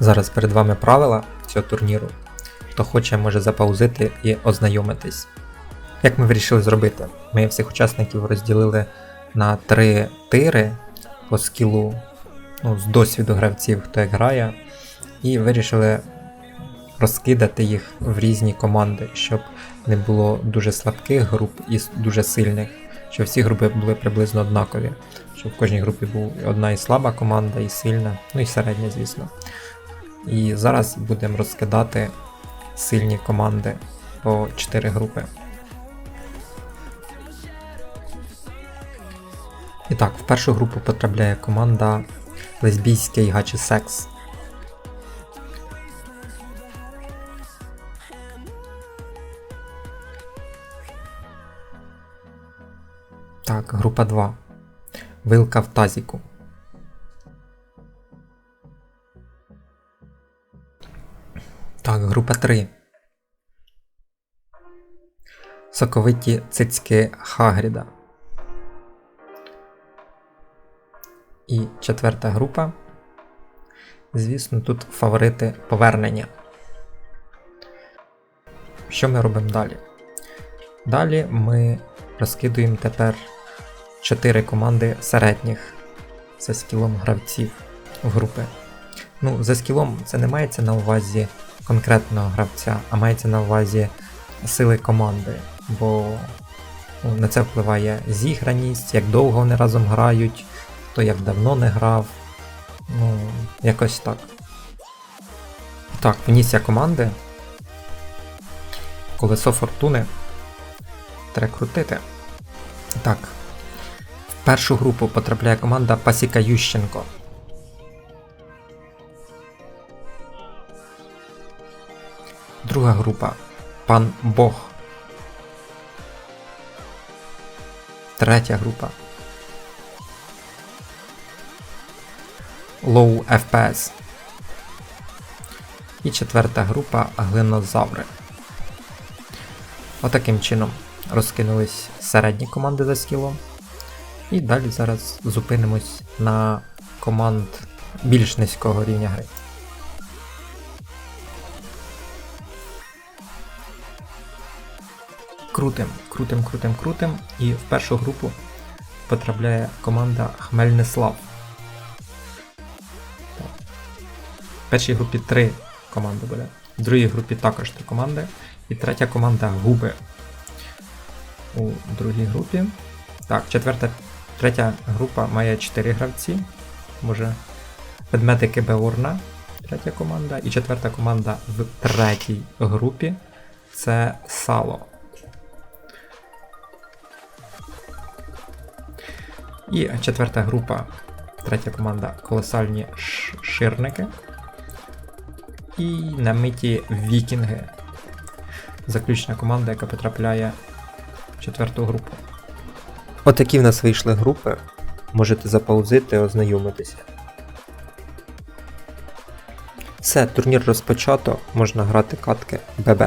Зараз перед вами правила цього турніру. Хто хоче, може запаузити і ознайомитись. Як ми вирішили зробити? Ми всіх учасників розділили на три тири по скілу, ну, з досвіду гравців, хто як грає, і вирішили розкидати їх в різні команди, щоб не було дуже слабких груп і дуже сильних, щоб всі групи були приблизно однакові. Щоб в кожній групі була одна і слаба команда, і сильна, ну і середня, звісно. І зараз будемо розкидати сильні команди по 4 групи. І так, в першу групу потрапляє команда Лесбійський Гачі Секс. Так, група 2. Вилка в тазіку. Так, група 3. Соковиті цицьки Хагріда. І четверта група. Звісно, тут фаворити повернення. Що ми робимо далі? Далі ми розкидуємо тепер 4 команди середніх за скілом гравців в групи. Ну, за скілом це не мається на увазі конкретного гравця, а мається на увазі сили команди, бо на це впливає зіграність, як довго вони разом грають, хто як давно не грав. Ну, якось так. Так, вніс команди. Колесо фортуни. Треба крутити. Так. В першу групу потрапляє команда Пасіка Ющенко. Друга група Пан Бог. Третя група. Low FPS. І четверта група Глинозаври. Отаким чином розкинулись середні команди за скілом. І далі зараз зупинимось на команд більш низького рівня гри. Крутим, крутим, крутим, крутим. І в першу групу потрапляє команда Хмельнислав. В першій групі три команди буде. В другій групі також три команди. І третя команда Губи. У другій групі. Так, четверта, третя група має 4 гравці. Може. Ведметики Беорна, третя команда. І четверта команда в третій групі це Сало. І четверта група, третя команда колосальні ширники. І намиті вікінги. Заключна команда, яка потрапляє в четверту групу. Отакі в нас вийшли групи. Можете запаузити, ознайомитися. Все, турнір розпочато, можна грати катки ББ.